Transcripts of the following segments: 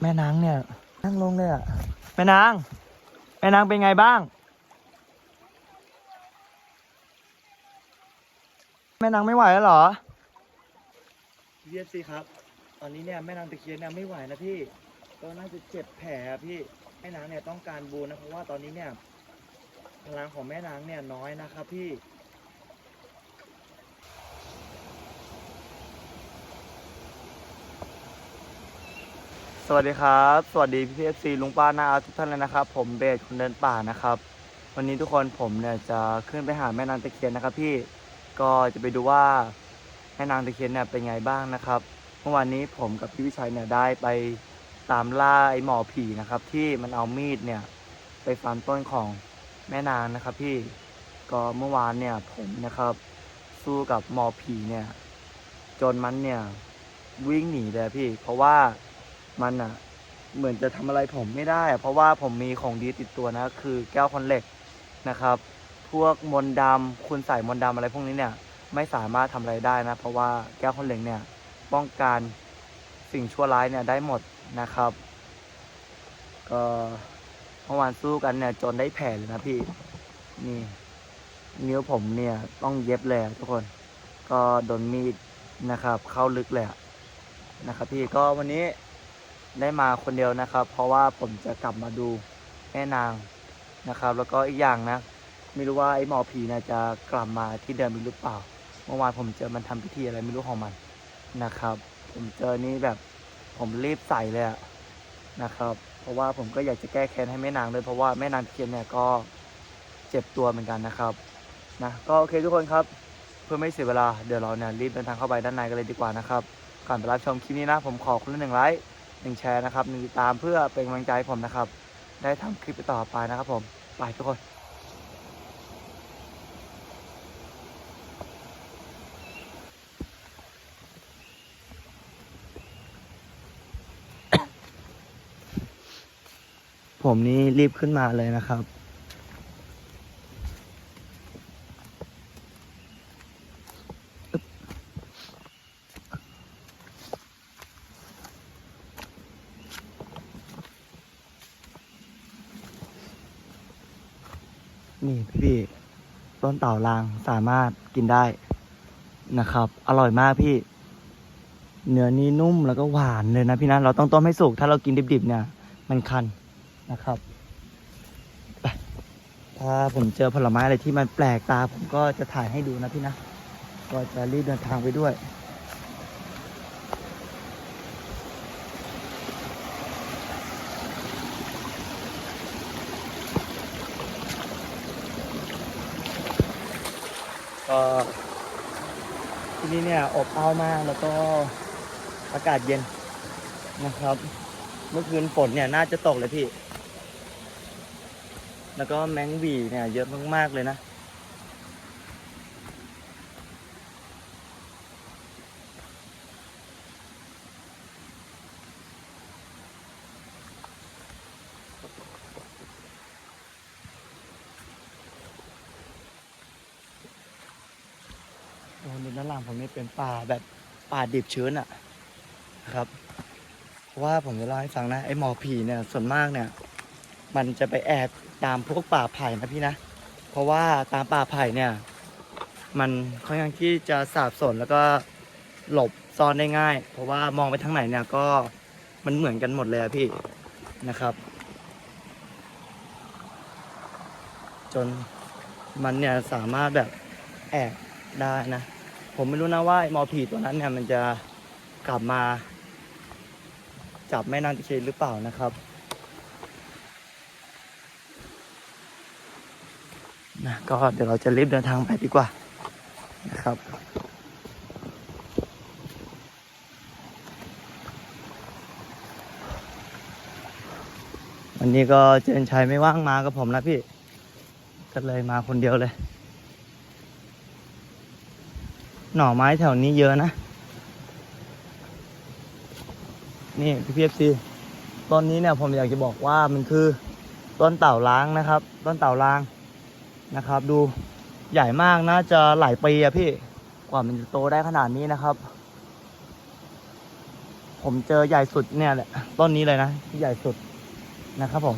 แม่นางเนี่ย นั่งลงเลยอะแม่นาง แม่นางเป็นไงบ้าง แม่นางไม่ไหวแล้วเหรอพี่เอฟซีครับ ตอนนี้เนี่ยแม่นางตะเคียนเนี่ยไม่ไหวนะพี่ก็น่าจะเจ็บแผลอะพี่แม่นางเนี่ยต้องการบูนนะเพราะว่าตอนนี้เนี่ยพลังของแม่นางเนี่ยน้อยนะครับพี่ สวัสดีครับ สวัสดีพี่พีเอฟซีลุงป้าน้าอาทุกท่านเลยนะครับ ผมเบสคนเดินป่านะครับ วันนี้ทุกคนผมเนี่ยจะขึ้นไปหาแม่นางตะเคียนนะครับ พี่ก็จะไปดูว่าแม่นางตะเคียนเนี่ยเป็นไงบ้างนะครับเมื่อวานนี้ผมกับพี่วิชัยเนี่ยได้ไปตามล่าไอ้หมอผีนะครับ ที่มันเอามีดเนี่ยไปฟันต้นของแม่นางนะครับ พี่ก็เมื่อวานเนี่ยผมนะครับ สู้กับหมอผีเนี่ย จนมันเนี่ยวิ่งหนีเลยพี่ เพราะว่า มันอะ เหมือนจะทำอะไรผมไม่ได้อะเพราะว่าผมมีของดีติดตัวนะ คือแก้วคอนเหล็กนะครับ พวกมนต์ดำคุณใส่มนต์ดำอะไรพวกนี้เนี่ย ไม่สามารถทำอะไรได้นะ เพราะว่าแก้วคอนเหล็กเนี่ย ป้องกันสิ่งชั่วร้ายเนี่ยได้หมดนะครับ ก็เมื่อวานสู้กันเนี่ยจนได้แผลเลยนะพี่ นี่นิ้วผมเนี่ยต้องเย็บเลยทุกคน ก็โดนมีดนะครับ เข้าลึกเลยนะครับ พี่ก็วันนี้ ได้มาคนเดียวนะครับ เพราะว่าผมจะกลับมาดูแม่นางนะครับ แล้วก็อีกอย่างนะ ไม่รู้ว่าไอ้หมอผีนะจะกลับมาที่เดิมอีกหรือเปล่า เมื่อวานผมเจอมันทำพิธีอะไรไม่รู้ของมันนะครับ ผมเจอนี่แบบผมรีบใส่เลยอะนะครับ เพราะว่าผมก็อยากจะแก้แค้นให้แม่นางเลยเพราะว่าแม่นางเทียนเนี่ยก็เจ็บตัวเหมือนกันนะครับนะก็โอเคทุกคนครับ เพื่อไม่เสียเวลาเดี๋ยวเราเนี่ยรีบเดินทางเข้าไปด้านในกันเลยดีกว่านะครับก่อนไปรับชมคลิปนี้นะ ผมขอคนละหนึ่งไลค์ นึ่งแชร์นะครับหนึ่งติดตามเพื่อเป็นกำลังใจผมนะครับ ได้ทำคลิปต่อไปนะครับผมไปทุกคนผมนี่รีบขึ้นมาเลยนะครับ นี่พี่ๆต้นเต่าลางสามารถกินได้นะครับ อร่อยมากพี่ เนื้อนี่นุ่มแล้วก็หวานเลยนะพี่นะเราต้องต้มให้สุก ถ้าเรากินดิบๆเนี่ย มันคันนะครับไปถ้าผมเจอผลไม้อะไรที่มันแปลกตาผมก็จะถ่ายให้ดูนะพี่นะ ก็จะรีบเดินทางไปด้วย ก็ที่นี่เนี่ยอบอ้าวมากแล้วก็อากาศเย็นนะครับ เมื่อคืนฝนเนี่ยน่าจะตกเลยพี่ แล้วก็แมงวีเนี่ยเยอะมากๆเลยนะ โอ้ในด้านหลังผมนี่ เป็นป่าแบบป่าดิบชื้นอะนะครับเพราะว่าผมจะเล่าให้ฟังนะไอ้หมอผีเนี่ยส่วนมากเนี่ย มันจะไปแอบตามพวกป่าไผ่นะพี่นะ เพราะว่าตามป่าไผ่เนี่ย มันค่อนข้างที่จะสาบสนแล้วก็หลบซ่อนได้ง่าย เพราะว่ามองไปทางไหนเนี่ยก็มันเหมือนกันหมดเลยพี่นะครับ จนมันเนี่ยสามารถแบบแอบได้นะ ผมไม่รู้นะว่าไอ้หมอผีตัวนั้นเนี่ยมันจะกลับมา จับแม่นางตะเคียนหรือเปล่านะครับนะก็เดี๋ยวเราจะรีบเดินทางไปดีกว่านะครับวันนี้ก็เจนชัยไม่ว่างมากับผมนะพี่ ก็เลยมาคนเดียวเลย หน่อไม้แถวนี้เยอะนะ นี่พี่พีเอฟซีต้นนี้เนี่ยผมอยากจะบอกว่ามันคือต้นเต่าล้างนะครับ ต้นเต่าล้างนะครับ ดูใหญ่มากน่าจะหลายปีอะพี่กว่ามันจะโตได้ขนาดนี้นะครับผผมเจอใหญ่สุดเนี่ยแหละต้นนี้เลยนะที่ใหญ่สุดนะครับผม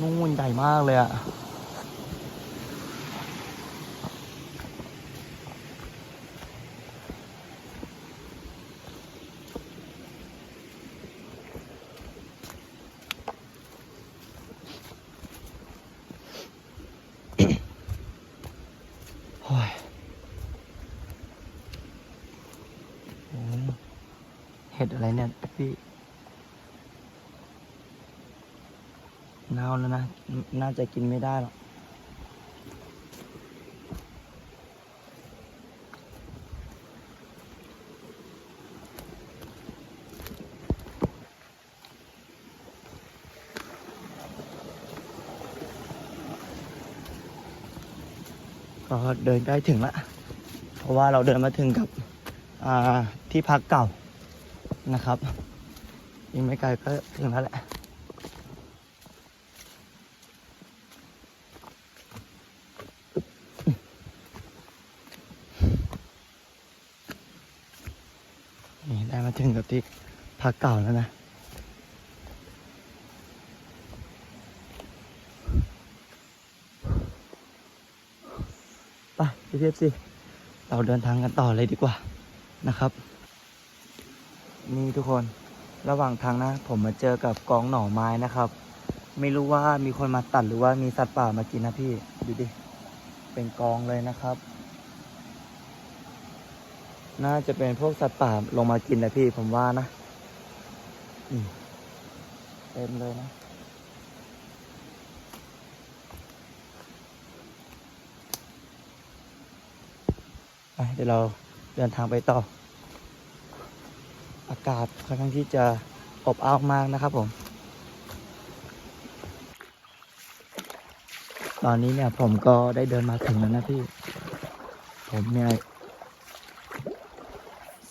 นู่นใหญ่มากเลยอะ เห็ดอะไรเนี่ยพี่เน่าแล้วนะ น่าจะกินไม่ได้หรอกก็เดินใกล้ถึงละ เพราะว่าเราเดินมาถึงกับที่พักเก่า นะครับยิงไม่ไกลก็ถึงแล้วแหละนี่ได้มาถึงกับที่พักเก่าแล้วนะไปพี่เทพสิเราเดินทางกันต่อเลยดีกว่านะครับ นี่ทุกคนระหว่างทางนะ ผมมาเจอกับกองหน่อไม้นะครับ ไม่รู้ว่ามีคนมาตัดหรือว่ามีสัตว์ป่ามากินนะพี่ดูดิเป็นกองเลยนะครับ น่าจะเป็นพวกสัตว์ป่าลงมากินนะพี่ผมว่านะเต็มเลยนะเดี๋ยวเราเดินทางไปต่อ อากาศค่อนข้างที่จะอบอ้าวมากนะครับผม ตอนนี้เนี่ยผมก็ได้เดินมาถึงแล้วนะพี่ ผมเนี่ย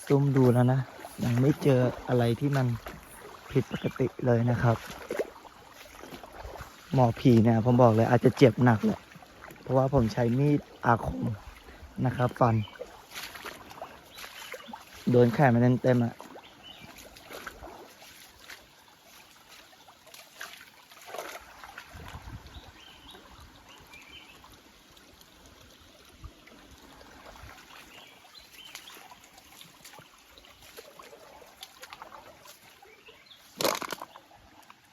ซุ่มดูแล้วนะ ยังไม่เจออะไรที่มันผิดปกติเลยนะครับ หมอผีเนี่ยผมบอกเลยอาจจะเจ็บหนักแหละ เพราะว่าผมใช้มีดอาคมนะครับ ฟัน โดนแขนมันเต็มๆอะ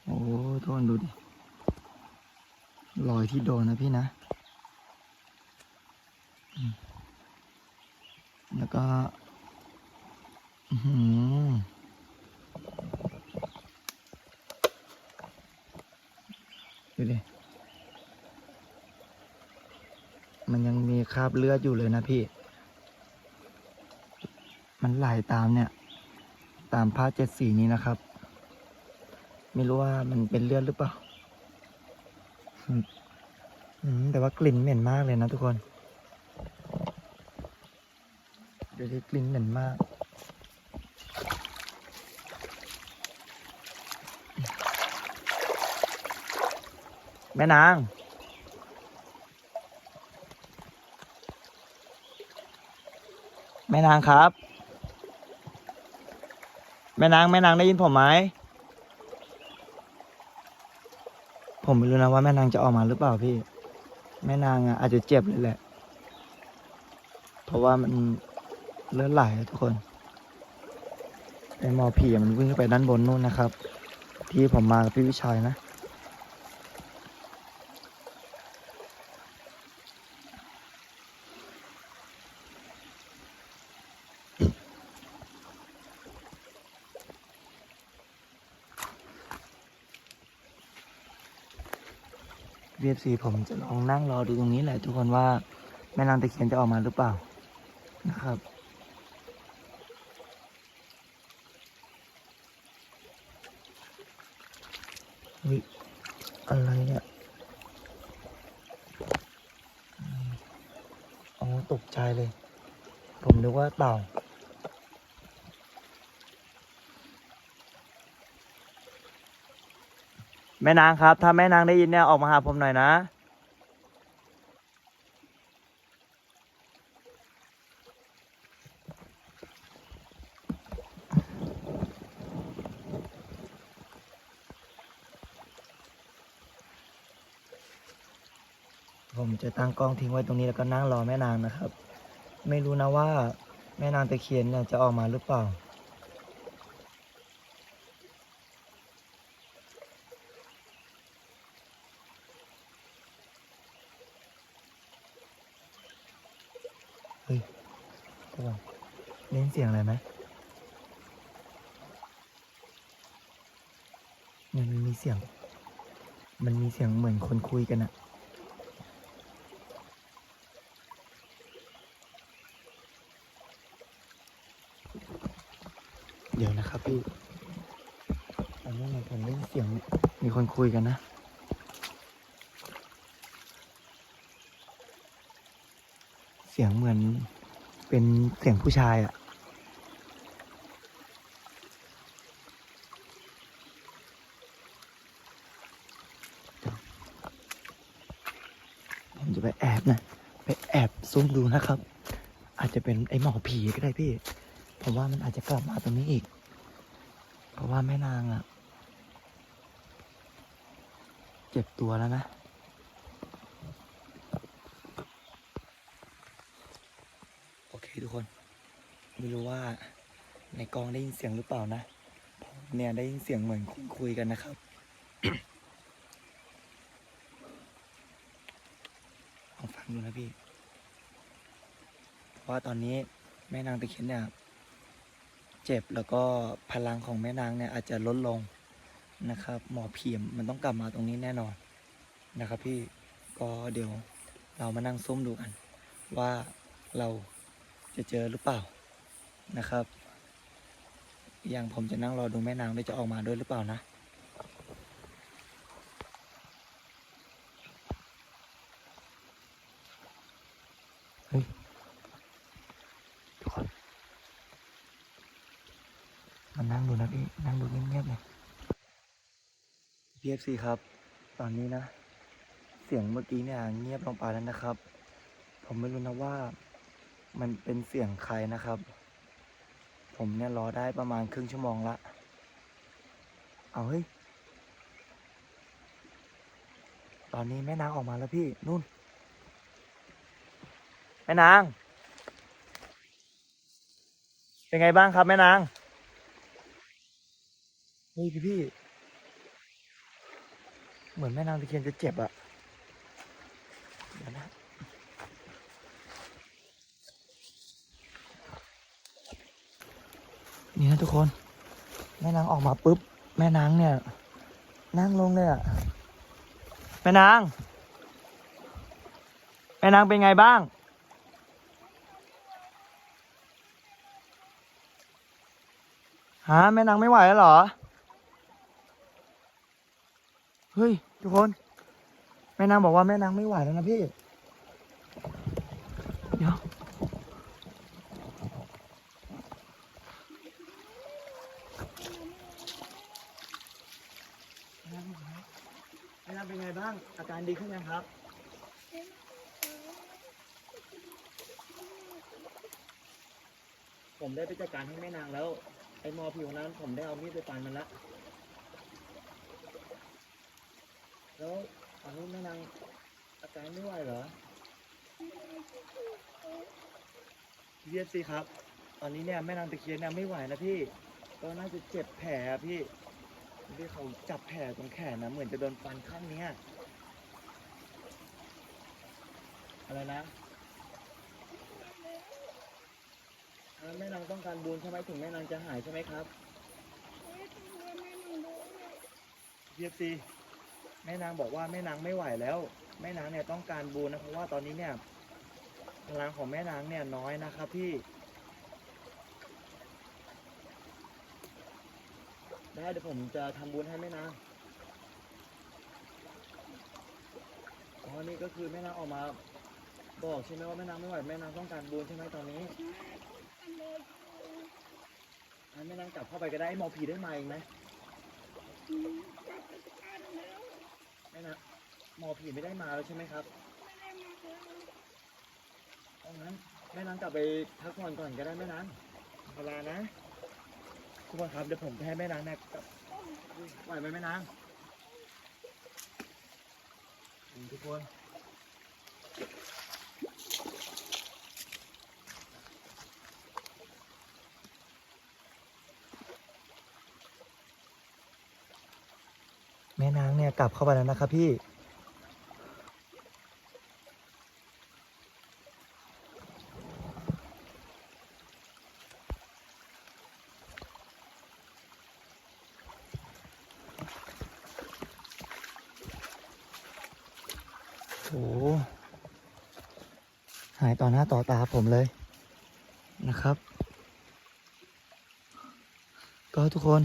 อ้ทุกค นดูดิ รอยที่โดนนะพี่นะ แล้วก็หือดูดิ มันยังมีคราบเลือดอยู่เลยนะพี่ มันไหลตามเนี่ย ตามผ้าเจ็ดสีนี้นะครับ ไม่รู้ว่ามันเป็นเลือดหรือเปล่าแต่ว่ากลิ่นเหม็นมากเลยนะทุกคนดี๋ยวนี้กลิ่นเหม็นมาก แม่นางแม่นางครับ แม่นางแม่นางได้ยินผมไหม ผมไม่รู้นะว่าแม่นางจะออกมาหรือเปล่าพี่ แม่นางอะอาจจะเจ็บเลยแหละ เพราะว่ามันเลือดไหลทุกคนไอหมอผีมันวิ่งขึ้นไปด้านบนนู่นนะครับ ที่ผมมากับพี่วิชัยนะ เรีผมจะลองนั่งรอดูตรงนี้แหละทุกคนว่าแม่นางตะเคียนจะออกมาหรือเปล่านะครับเฮ้ยอะไรเนี่ยอ๋อตกใจเลย ผมนึกว่าเต่า แม่นางครับ ถ้าแม่นางได้ยินเนี่ยออกมาหาผมหน่อยนะ ผมจะตั้งกล้องทิ้งไว้ตรงนี้แล้วก็นั่งรอแม่นางนะครับ ไม่รู้นะว่าแม่นางตะเคียนเนี่ยจะออกมาหรือเปล่า เล่นเสียงอะไรไหมเนี่ยมันมีเสียง มันมีเสียงเหมือนคนคุยกันอะเดี๋ยวนะครับพี่อันนี้มันผมได้ยินเสียงมีคนคุยกันนะเสียงเหมือนเป็นเสียงผู้ชายอะผมจะไปแอบนะ ไปแอบ ซุ่มดูนะครับ อาจจะเป็นไอหมอผีก็ได้พี่ ผมว่ามันอาจจะกลับมาตรงนี้อีก เพราะว่าแม่นางอะเจ็บตัวแล้วนะโอเคทุกคน ไม่รู้ว่าในกองได้ยินเสียงหรือเปล่านะผมเนี่ยได้ยินเสียงเหมือนคนคุยกันนะครับลองฟังดูนะพี่ ราะว่าตอนนี้แม่นางตะเคียนเนี่ยเจ็บแล้วก็พลังของแม่นางเนี่ยอาจจะลดลงนะครับ หมอเพียมมันต้องกลับมาตรงนี้แน่นอนนะครับพี่ก็เดี๋ยวเรามานั่งซุ่มดูกัน ว่าเราจะเจอหรือเปล่านะครับ อย่างผมจะนั่งรอดูแม่นางด้วยจะออกมาด้วยหรือเปล่านะ เฮ้ย ทุกคน มา นะพี่นั่งดูเงียบๆเลย PFC ครับ ตอนนี้นะ เสียงเมื่อกี้เนี่ยเงียบลงไปแล้วนะครับ ผมไม่รู้นะว่ามันเป็นเสียงใครนะครับ ผมเนี่ยรอได้ประมาณครึ่งชั่วโมงละ เอาเฮ้ย ตอนนี้แม่นางออกมาแล้วพี่ นู่น แม่นาง เป็นไงบ้างครับแม่นาง เฮ้ยพี่พี่ เหมือนแม่นางตะเคียนจะเจ็บอะเดี๋ยวนะนี่นะทุกคน แม่นางออกมาปุ๊บ แม่นางเนี่ย นั่งลงเลยอะแม่นาง แม่นางเป็นไงบ้างฮะแม่นางไม่ไหวแล้วเหรอ เฮ้ย ทุกคน แม่นางบอกว่าแม่นางไม่ไหวแล้วนะพี่ เดี๋ยวแม่นางเป็นไงแม่นางเป็นไงบ้าง อาการดีขึ้นยังครับ ผมได้ไปจัดการให้แม่นางแล้ว ไอ้หมอผิวนั้นผมได้เอามีดไปฟันมันละ แล้วตอ นนี้แม่นางอาการไม่ไหวเหรอพี่เอฟซีครับ ตอนนี้เนี่ยแม่นางตะเคียนเนี่ยไม่ไหวนะพี่ก็น่าจะเจ็บแผลอะพี่ที่เขาจับแผลตรงแขนนะเหมือนจะโดนฟันข้างเนี้ยอะไรนะแม่นางต้องการบุญใช่ไหมถึงแม่นางจะหายใช่ไหมครับพี่เอฟซี แม่นางบอกว่าแม่นางไม่ไหวแล้ว แม่นางเนี่ยต้องการบุญนะเพราะว่าตอนนี้เนี่ยพลังของแม่นางเนี่ยน้อยนะครับพี่ได้เดี๋ยวผมจะทำบุญให้แม่นางอ๋อนี่ก็คือแม่นางออกมาบอกใช่ไหมว่าแม่นางไม่ไหวแม่นางต้องการบุญใช่ไหมตอนนี้ให้แม่นางกลับเข้าไปก็ได้หมอผีได้มาอีกไหม แม่นะหมอผีไม่ได้มาแล้วใช่ไหมครับเอางั้นแม่นางกลับไปพักผ่อนก่อนก็ได้แม่นางเวลานะทุกคนครับเดี๋ยวผมจะให้แม่นางนี่กับไหวไหมแม่นางทุกคน แม่นางเนี่ยกลับเข้าไปแล้วนะครับพี่ โอ้หหายต่อหน้าต่อตาผมเลยนะครับ ก็ทุกคน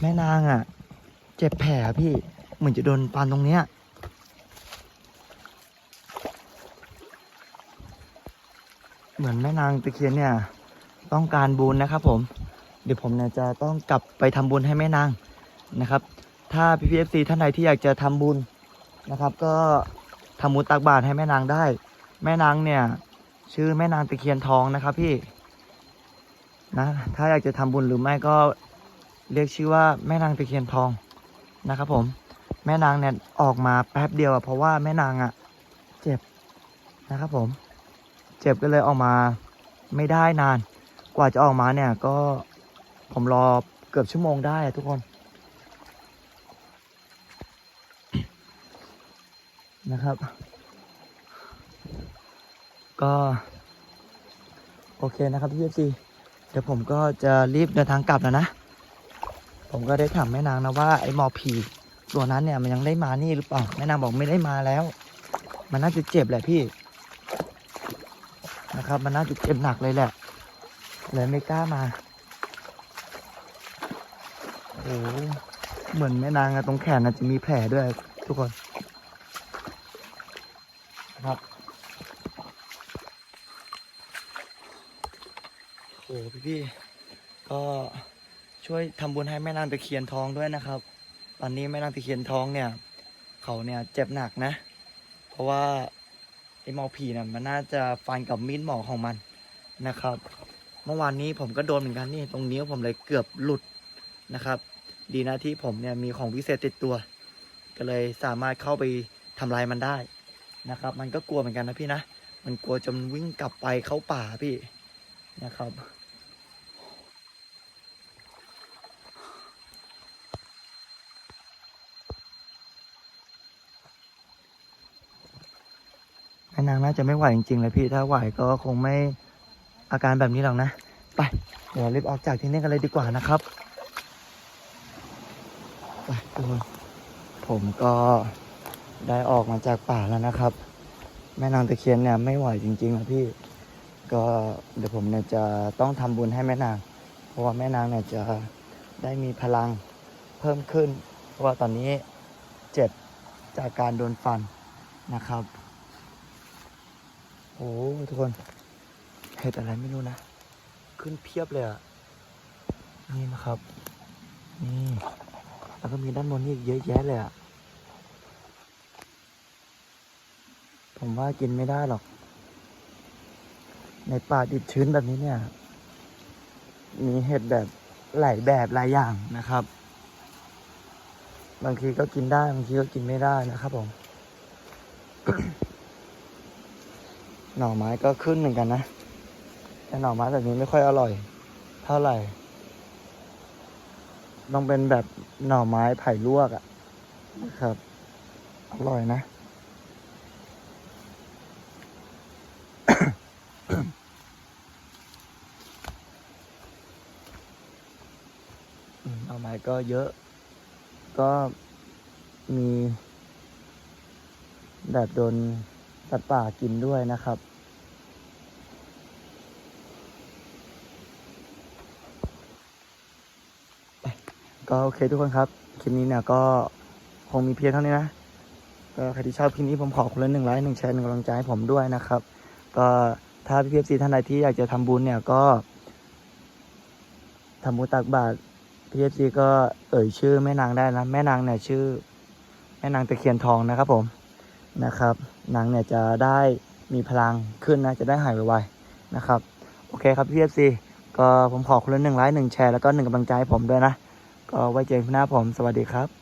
แม่นางอะ จ็บแผลพี่ เหมือนจะโดนปานตรงเนี้ยเหมือนแม่นางตะเคียนเนี่ย ต้องการบุญนะครับ ผม เดี๋ยวผมเนี่ยจะต้องกลับไปทำบุญให้แม่นางนะครับ ถ้าพี่พีเอฟซีท่านใดที่อยากจะทำบุญนะครับ ก็ทำบุญตักบาตรให้แม่นางได้ แม่นางเนี่ย ชื่อแม่นางตะเคียนทองนะครับพี่นะถ้าอยากจะทำบุญหรือไม่ก็เรียกชื่อว่าแม่นางตะเคียนทอง นะครับผมแม่นางเนี่ยออกมาแป๊บเดียวอะเพราะว่าแม่นางอะเจ็บนะครับผม เจ็บก็เลยออกมาไม่ได้นาน กว่าจะออกมาเนี่ยก็ผมรอเกือบชั่วโมงได้ทุกคนนะครับ ก็ โอเคนะครับพี่เอซีเดี๋ยวผมก็จะรีบเดินทางกลับแล้วนะ ผมก็ได้ถามแม่นางนะว่าไอ้หมอผีตัวนั้นเนี่ยมันยังได้มานี่หรือเปล่าแม่นางบอกไม่ได้มาแล้ว มันน่าจะเจ็บแหละพี่นะครับ มันน่าจะเจ็บหนักเลยแหละเลยไม่กล้ามาโอ้เหมือนแม่นางอะตรงแขนน่ะจะมีแผลด้วยทุกคนนะครับโอ้พี่พี่ก็ ช่วยทำบุญให้แม่นางตะเคียนทองด้วยนะครับ ตอนนี้แม่นางตะเคียนทองเนี่ย เขาเนี่ยเจ็บหนักนะ เพราะว่าไอ้หมอผีเนี่ยมันน่าจะฟันกับมีดหมอของมันนะครับ เมื่อวานนี้ผมก็โดนเหมือนกันนี่ตรงนิ้วผมเลยเกือบหลุดนะครับ ดีนะที่ผมเนี่ยมีของพิเศษติดตัว ก็เลยสามารถเข้าไปทำลายมันได้นะครับ มันก็กลัวเหมือนกันนะพี่นะ มันกลัวจนวิ่งกลับไปเข้าป่าพี่นะครับ นางน่าจะไม่ไหวจริงๆเลยพี่ถ้าไหวก็คงไม่อาการแบบนี้หรอกนะ ไป เดี๋ยวรีบออกจากที่นี่กันเลยดีกว่านะครับไปทุกคนผมก็ได้ออกมาจากป่าแล้วนะครับ แม่นางตะเคียนเนี่ยไม่ไหวจริงๆนะพี่ ก็เดี๋ยวผมเนี่ยจะต้องทำบุญให้แม่นาง เพราะว่าแม่นางเนี่ยจะได้มีพลังเพิ่มขึ้น เพราะว่าตอนนี้เจ็บจากการโดนฟันนะครับ โอ้ทุกคน เห็ดอะไรไม่รู้นะ ขึ้นเพียบเลยอะนี่นะครับ นี่ แล้วก็มีด้านบนนี่อีกเยอะแยะเลยอะ ผมว่ากินไม่ได้หรอก ในป่าดิบชื้นแบบนี้เนี่ย มีเห็ดแบบหลายแบบหลายอย่างนะครับ บางทีก็กินได้ บางทีก็กินไม่ได้นะครับผม หน่อไม้ก็ขึ้นเหมือนกันนะ แต่หน่อไม้แบบนี้ไม่ค่อยอร่อย เท่าไหร่ ต้องเป็นแบบหน่อไม้ไผ่ลวกอะนะครับ อร่อยนะอืมเอาไม้ก็เยอะ ก็มีแบบโดน สัตว์ป่ากินด้วยนะครับ ก็โอเคทุกคนครับ คลิปนี้เนี่ยก็คงมีเพียงเท่านี้นะ ก็ใครที่ชอบคลิปนี้ผมขอคนละหนึ่งไลค์หนึ่งแชร์หนึ่งกำลังใจให้ผมด้วยนะครับ ก็ถ้าพี่เพีเอฟซีท่านใดที่อยากจะทำบุญเนี่ยก็ทำบุญตักบาตรพี่เอฟซีก็เอ่ยชื่อแม่นางได้นะ แม่นางเนี่ยชื่อ แม่นางตะเคียนทองนะครับผมนะครับ นางเนี่ยจะได้มีพลังขึ้นนะ จะได้หายไวๆนะครับ โอเคครับพี่เอฟซีก็ผมขอคนละหนึ่งไลค์หนึ่งแชร์แล้วก็หนึ่งกำลังใจให้ผมด้วยนะ ก็ไว้เจอกันหน้าผมสวัสดีครับ